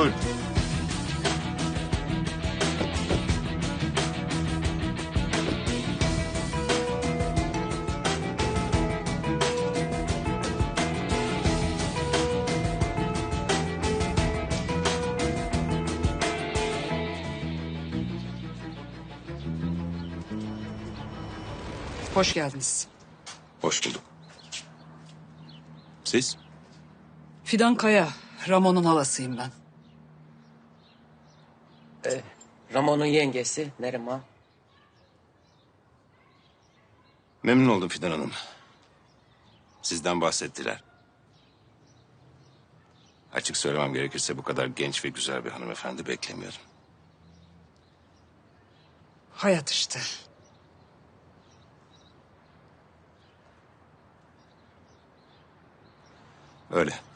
Buyurun. Hoş geldiniz. Hoş bulduk. Siz? Fidan Kaya, Ramon'un halasıyım ben. Ramon'un yengesi Neriman. Memnun oldum Fidan Hanım. Sizden bahsettiler. Açık söylemem gerekirse bu kadar genç ve güzel bir hanımefendi beklemiyordum. Hayat işte. Öyle.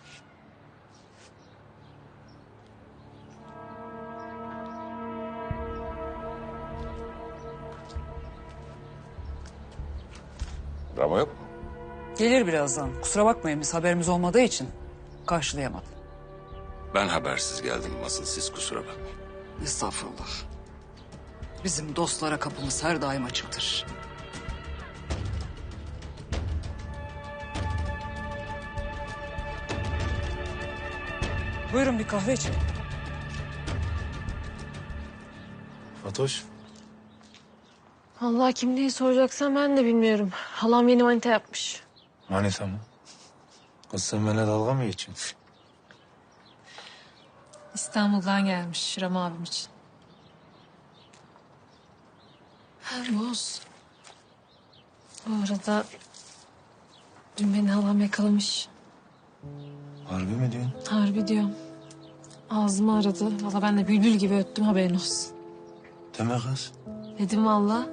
Gelir birazdan. Kusura bakmayın biz haberimiz olmadığı için karşılayamadım. Ben habersiz geldim. Asıl siz kusura bakmayın. Estağfurullah. Bizim dostlara kapımız her daim açıktır. Buyurun bir kahve için. Fatoş. Allah kimliği soracaksan ben de bilmiyorum. Halam yeni manita yapmış. Manita mı? Kız sen benimle dalga mı geçiyorsun? İstanbul'dan gelmiş Ram abim için. Ha Boz. Bu arada dün beni halam yakalamış. Harbi mi diyorsun? Harbi diyorum. Ağzımı aradı. Valla ben de bülbül gibi öttüm haberin olsun. Deme kız. Dedim valla.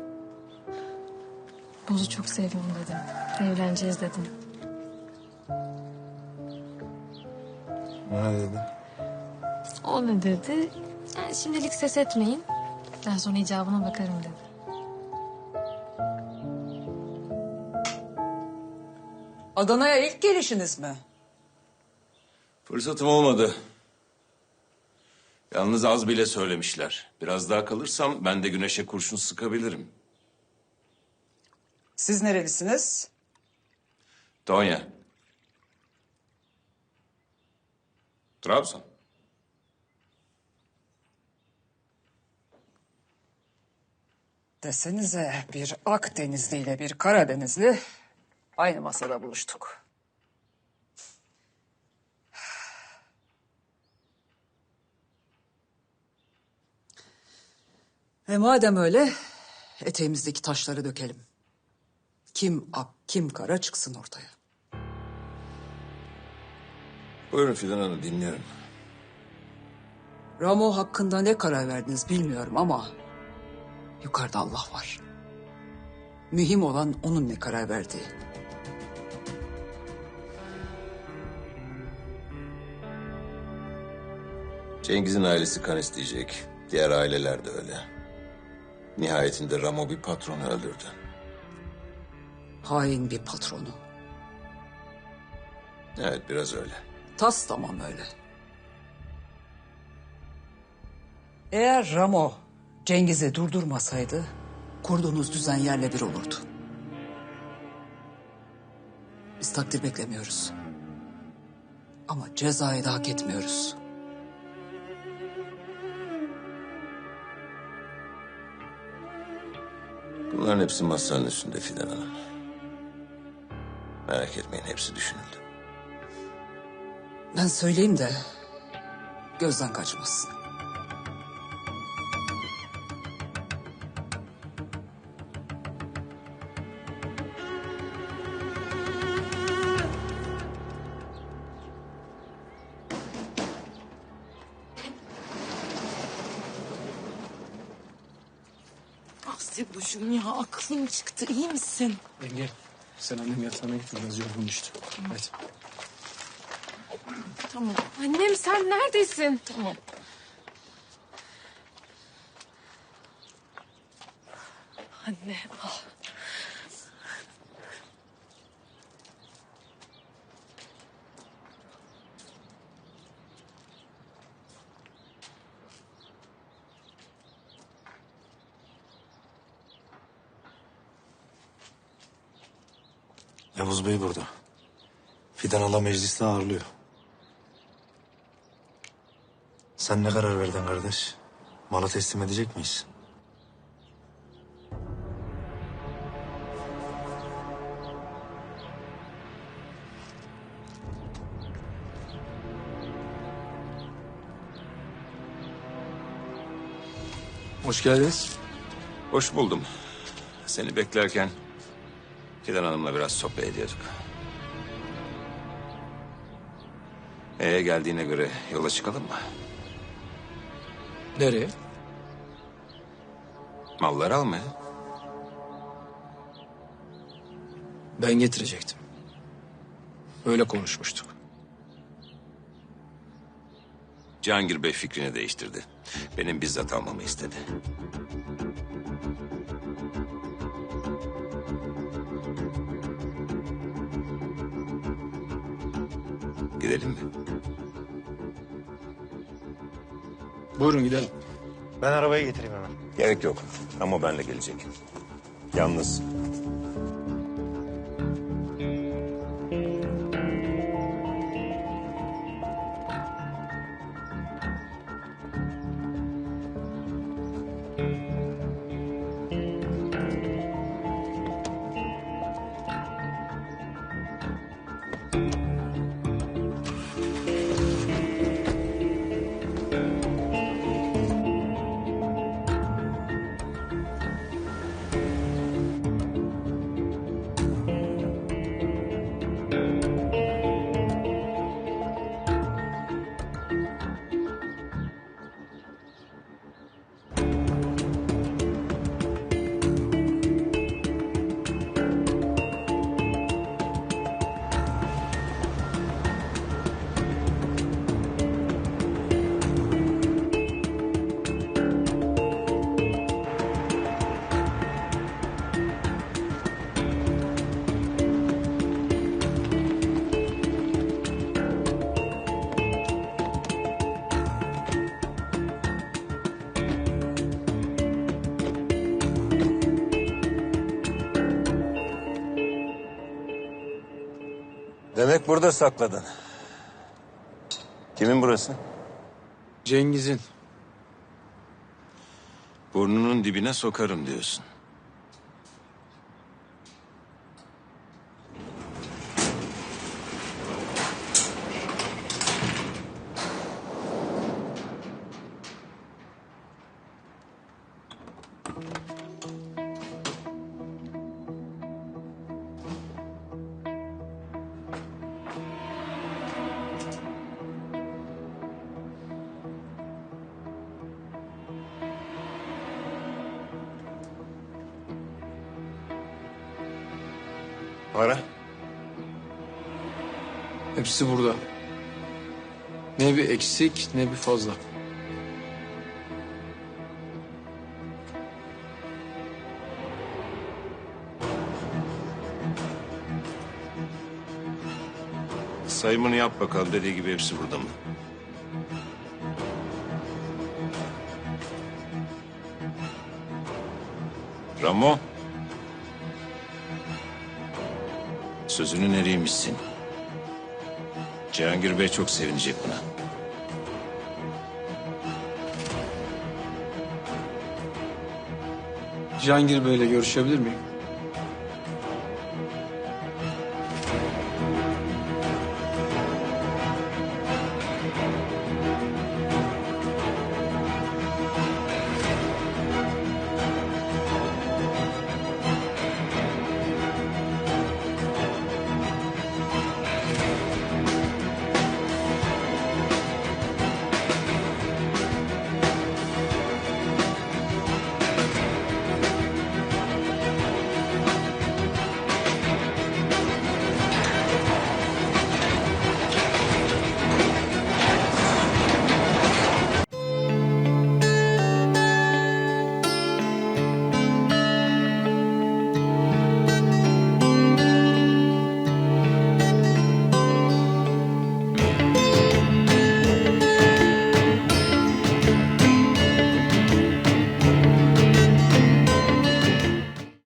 Boz'u çok seviyorum dedim. Evleneceğiz dedim. Ne dedi? O ne dedi? Yani şimdilik ses etmeyin. Daha sonra icabına bakarım dedi. Adana'ya ilk gelişiniz mi? Fırsatım olmadı. Yalnız az bile söylemişler. Biraz daha kalırsam ben de güneşe kurşun sıkabilirim. Siz nerelisiniz? Tonya. Trabzon. Desenize bir Akdenizli ile bir Karadenizli aynı masada buluştuk. E madem öyle eteğimizdeki taşları dökelim. Kim ak kim kara çıksın ortaya. Buyurun Fidan Hanım dinliyorum. Ramo hakkında ne karar verdiniz bilmiyorum ama yukarıda Allah var. Mühim olan onun ne karar verdiği. Cengiz'in ailesi kan isteyecek. Diğer aileler de öyle. Nihayetinde Ramo bir patronu öldürdü. Hain bir patronu. Evet biraz öyle. Tas tamam öyle. Eğer Ramo Cengiz'i durdurmasaydı kurduğunuz düzen yerle bir olurdu. Biz takdir beklemiyoruz. Ama cezayı da hak etmiyoruz. Bunların hepsi masanın üstünde Fidan Hanım. Merak etmeyin hepsi düşünüldü. Ben söyleyeyim de gözden kaçmasın. Asya Burcu'm ya aklım çıktı iyi misin? Yenge sen annem yatağına git biraz yorgun düştü. Hadi. Tamam. Annem sen neredesin? Tamam. Anne ah. Yavuz Bey burada. Fidan Ala mecliste ağırlıyor. Sen ne karar verdin kardeş? Malı teslim edecek miyiz? Hoş geldiniz. Hoş buldum. Seni beklerken Fidan Hanım'la biraz sohbet ediyorduk. Ee geldiğine göre yola çıkalım mı? Nereye? Malları almaya. Ben getirecektim. Öyle konuşmuştuk. Cihangir Bey fikrini değiştirdi. Benim bizzat almamı istedi. Gidelim mi? Buyurun gidelim. Ben arabayı getireyim hemen. Gerek yok. Ama benle gelecek. Yalnız. Burada sakladın. Kimin burası? Cengiz'in. Burnunun dibine sokarım diyorsun. Para? Hepsi burada. Ne bir eksik ne bir fazla. Sayımını yap bakalım. Dediği gibi hepsi burada mı? Ramo. Sözünün eriymişsin. Cihangir Bey çok sevinecek buna. Cihangir Bey'le görüşebilir miyim?